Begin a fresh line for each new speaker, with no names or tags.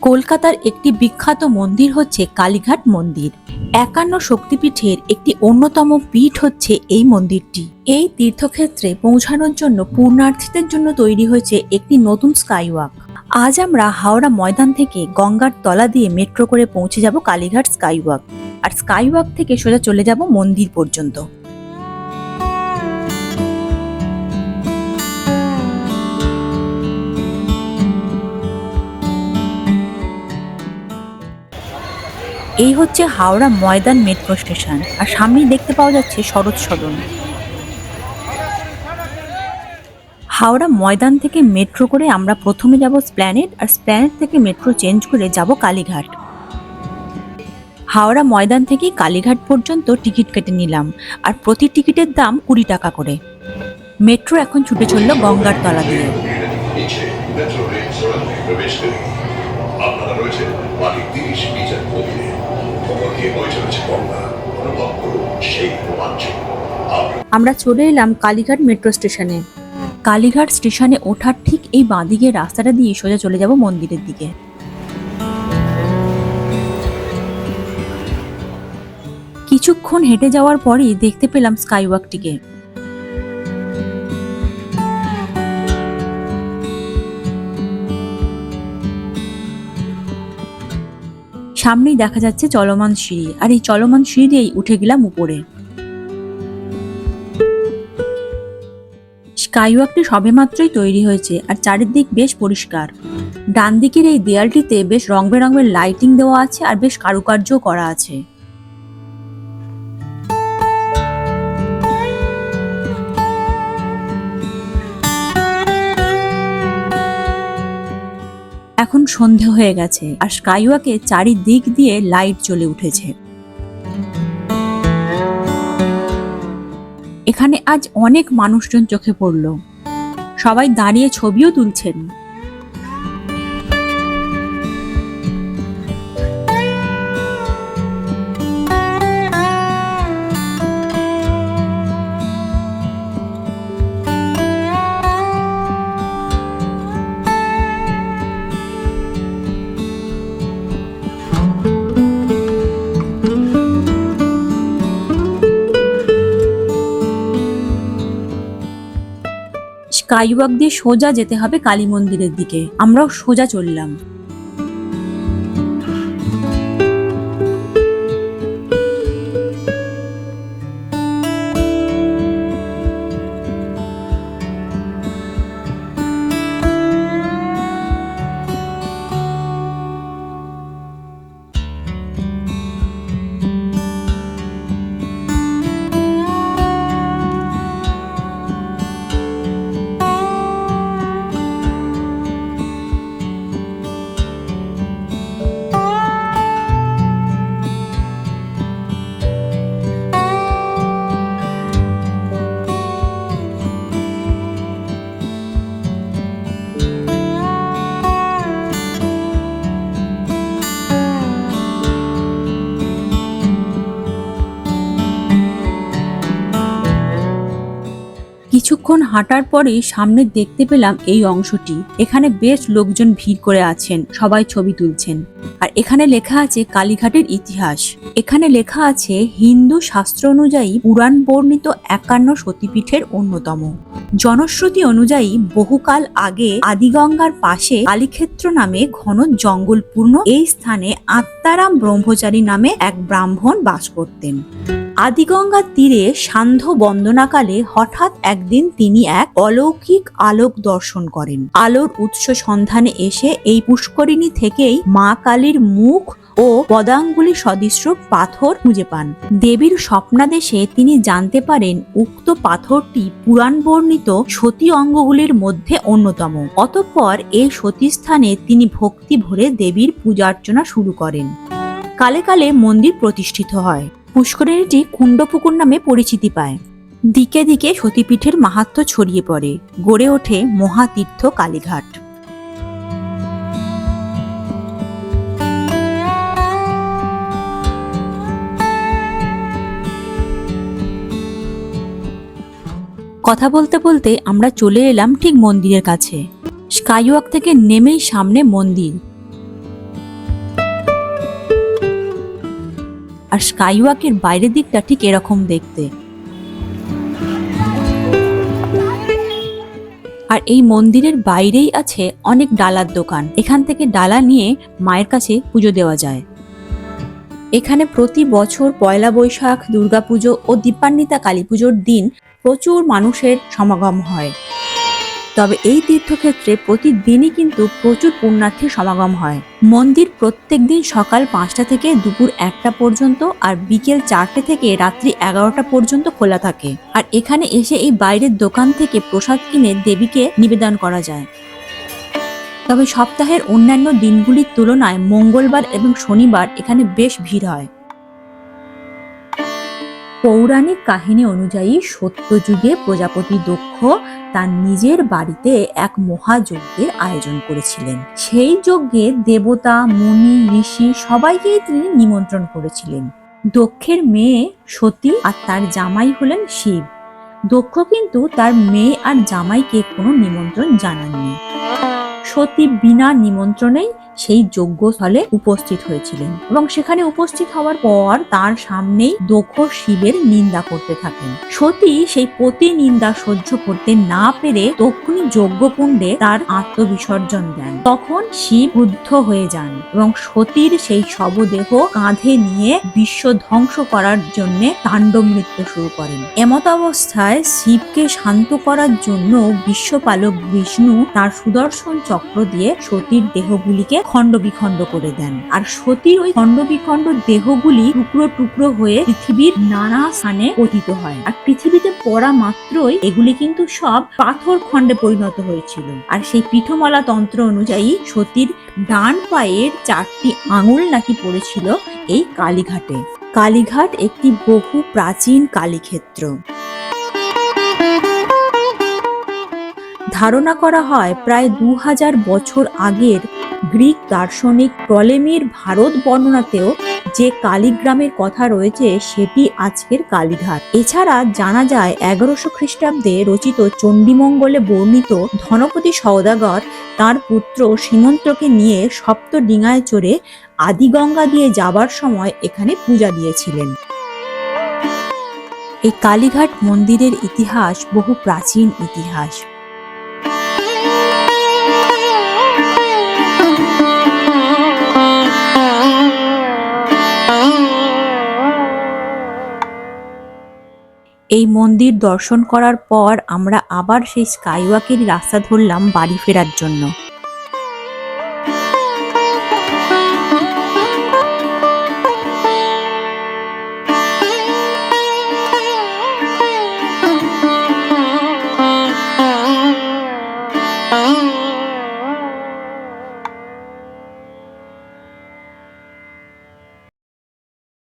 কলকাতার একটি বিখ্যাত মন্দির হচ্ছে কালীঘাট মন্দির। একান্ন শক্তিপীঠের একটি অন্যতম পীঠ হচ্ছে এই মন্দিরটি। এই তীর্থক্ষেত্রে পৌঁছানোর জন্য পূর্ণার্থীদের জন্য তৈরি হয়েছে একটি নতুন স্কাইওয়াক। আজ আমরা হাওড়া ময়দান থেকে গঙ্গার তলা দিয়ে মেট্রো করে পৌঁছে যাব কালীঘাট স্কাইওয়াক। আর স্কাইওয়াক থেকে সোজা চলে যাব মন্দির পর্যন্ত। এই হচ্ছে হাওড়া ময়দান মেট্রো স্টেশন। আর সামনেই দেখতে পাওয়া যাচ্ছে শরৎ সদন। হাওড়া ময়দান থেকে মেট্রো করে আমরা প্রথমে যাব স্প্ল্যানেট, আর স্প্ল্যানেট থেকে মেট্রো চেঞ্জ করে যাব কালীঘাট। হাওড়া ময়দান থেকে কালীঘাট পর্যন্ত টিকিট কেটে নিলাম, আর প্রতি টিকিটের দাম কুড়ি টাকা করে। মেট্রো এখন ছুটে চলল গঙ্গার তলা দিয়ে।
আপনারা রয়েছে বাকি তিরিশ মিটার
আমরা চলে এলাম কালীঘাট মেট্রো স্টেশনে। কালীঘাট স্টেশনে ওঠার ঠিক এই বাঁদিকে রাস্তাটা দিয়ে সোজা চলে যাব মন্দিরের দিকে। কিছুক্ষণ হেঁটে যাওয়ার পরেই দেখতে পেলাম স্কাইওয়াকটিকে। সামনেই দেখা যাচ্ছে চলমান সিঁড়ি। আর এই চলমান সিঁড়ি দিয়েই উঠে গেলাম উপরে। স্কাইওয়াকটি সবেমাত্রই তৈরি হয়েছে আর চারিদিক বেশ পরিষ্কার। ডান দিকের এই দেয়ালটিতে বেশ রং বেরঙের লাইটিং দেওয়া আছে আর বেশ কারুকার্যও করা আছে। এখন সন্ধে হয়ে গেছে আর স্কাইওয়াকে চারিদিক দিয়ে লাইট জ্বলে উঠেছে। এখানে আজ অনেক মানুষজন চোখে পড়ল। সবাই দাঁড়িয়ে ছবিও তুলছেন। স্কাইওয়াক দিয়ে সোজা যেতে হবে কালী মন্দিরের দিকে। আমরাও সোজা চললাম। কিছুক্ষণ হাঁটার পরেই সামনে দেখতে পেলাম এই অংশটি। এখানে বেশ লোকজন ভিড় করে আছেন, সবাই ছবি তুলছেন। আর এখানে লেখা আছে কালীঘাটের ইতিহাস। এখানে লেখা আছে, হিন্দু শাস্ত্র অনুযায়ী পুরাণ বর্ণিত একান্ন সতীপীঠের অন্যতম। জনশ্রুতি অনুযায়ী বহুকাল আগে আদিগঙ্গার পাশে কালীক্ষেত্র নামে ঘন জঙ্গলপূর্ণ এই স্থানে আত্মারাম ব্রহ্মচারী নামে এক ব্রাহ্মণ বাস করতেন। আদিগঙ্গার তীরে সান্ধ্য বন্দনাকালে হঠাৎ একদিন তিনি এক অলৌকিক আলোক দর্শন করেন। আলোর উৎস সন্ধানে এসে এই পুষ্করিণী থেকেই মা কালীর মুখ ও পদাঙ্গুলি সদৃশ্য পাথর খুঁজে পান। দেবীর স্বপ্নাদেশে তিনি জানতে পারেন, উক্ত পাথরটি পুরাণ বর্ণিত সতী অঙ্গগুলির মধ্যে অন্যতম। অতঃপর এই সতীস্থানে তিনি ভক্তি ভরে দেবীর পূজার্চনা শুরু করেন। কালে কালে মন্দির প্রতিষ্ঠিত হয়। পুষ্করিণীটি কুণ্ডপুকুর নামে পরিচিতি পায়। দিকে দিকে সতীপীঠের মাহাত্ম্য ছড়িয়ে পড়ে। গড়ে ওঠে মহাতীর্থ কালীঘাট। কথা বলতে বলতে আমরা চলে এলাম ঠিক মন্দিরের কাছে। স্কাইওয়াক থেকে নেমেই সামনে মন্দির। আর স্কাইওয়াকের বাইরের দিকটা ঠিক এরকম দেখতে। আর এই মন্দিরের বাইরেই আছে অনেক ডালার দোকান। এখান থেকে ডালা নিয়ে মায়ের কাছে পুজো দেওয়া যায়। এখানে প্রতি বছর পয়লা বৈশাখ, দুর্গাপুজো ও দীপান্বিতা কালী পুজোর দিন প্রচুর মানুষের সমাগম হয়। তবে এই তীর্থক্ষেত্রে প্রতিদিনই কিন্তু প্রচুর পুণ্যার্থীর সমাগম হয়। মন্দির প্রত্যেক দিন সকাল পাঁচটা থেকে দুপুর একটা পর্যন্ত আর বিকেল চারটে থেকে রাত্রি এগারোটা পর্যন্ত খোলা থাকে। আর এখানে এসে এই বাইরের দোকান থেকে প্রসাদ কিনে দেবীকে নিবেদন করা যায়। তবে সপ্তাহের অন্যান্য দিনগুলির তুলনায় মঙ্গলবার এবং শনিবার এখানে বেশ ভিড় হয়। পৌরাণিক কাহিনী অনুযায়ী সত্যযুগে প্রজাপতি দক্ষ তার নিজের বাড়িতে এক মহাযজ্ঞের আয়োজন করেছিলেন। সেই যজ্ঞে দেবতা, মুনি, ঋষি সবাইকেই তিনি নিমন্ত্রণ করেছিলেন। দক্ষের মেয়ে সতী আর তার জামাই হলেন শিব। দক্ষ কিন্তু তার মেয়ে আর জামাইকে কোনো নিমন্ত্রণ জানাননি। সতী বিনা নিমন্ত্রণেই সেই যজ্ঞস্থলে উপস্থিত হয়েছিলেন এবং সেখানে উপস্থিত হওয়ার পর তার সামনেই দক্ষ শিবের নিন্দা করতে থাকেন। সতী সেই পতি নিন্দা সহ্য করতে না পেরে তক্ষুনি যজ্ঞকুণ্ডে তার আত্মবিসর্জন দেন। তখন শিব ক্রুদ্ধ হয়ে যান এবং সতীর সেই শবদেহ কাঁধে নিয়ে বিশ্ব ধ্বংস করার জন্য তাণ্ডব নৃত্য শুরু করেন। এমত অবস্থায় শিবকে শান্ত করার জন্য বিশ্বপালক বিষ্ণু তার সুদর্শন চক্র দিয়ে সতীর দেহগুলিকে খণ্ড বিখণ্ড করে দেন। আর সতীর ওই খণ্ড বিখণ্ড দেহগুলি টুকরো টুকরো হয়ে পৃথিবীর নানা স্থানে পতিত হয়। আর পৃথিবীতে পড়া মাত্রই এগুলি কিন্তু সব পাথর খণ্ডে পরিণত হয়েছিল। আর সেই পীঠমালা তন্ত্র অনুযায়ী সতীর ডান পায়ের চারটি আঙুল নাকি পড়েছিল এই কালীঘাটে। কালীঘাট একটি বহু প্রাচীন কালীক্ষেত্র। ধারণা করা হয় প্রায় দু হাজার বছর আগের গ্রিক দার্শনিক টলেমির ভারত বর্ণনাতেও যে কালীগ্রামের কথা রয়েছে সেটি আজকের কালীঘাট। এছাড়া জানা যায় এগারোশো খ্রিস্টাব্দে রচিত চণ্ডীমঙ্গলে বর্ণিত ধনপতি সওদাগর তার পুত্র সীমন্তকে নিয়ে সপ্ত ডিঙায় চড়ে আদিগঙ্গা দিয়ে যাবার সময় এখানে পূজা দিয়েছিলেন। এই কালীঘাট মন্দিরের ইতিহাস বহু প্রাচীন ইতিহাস। এই মন্দির দর্শন করার পর আমরা আবার সেই স্কাইওয়াকের রাস্তা ধরলাম বাড়ি ফেরার জন্য।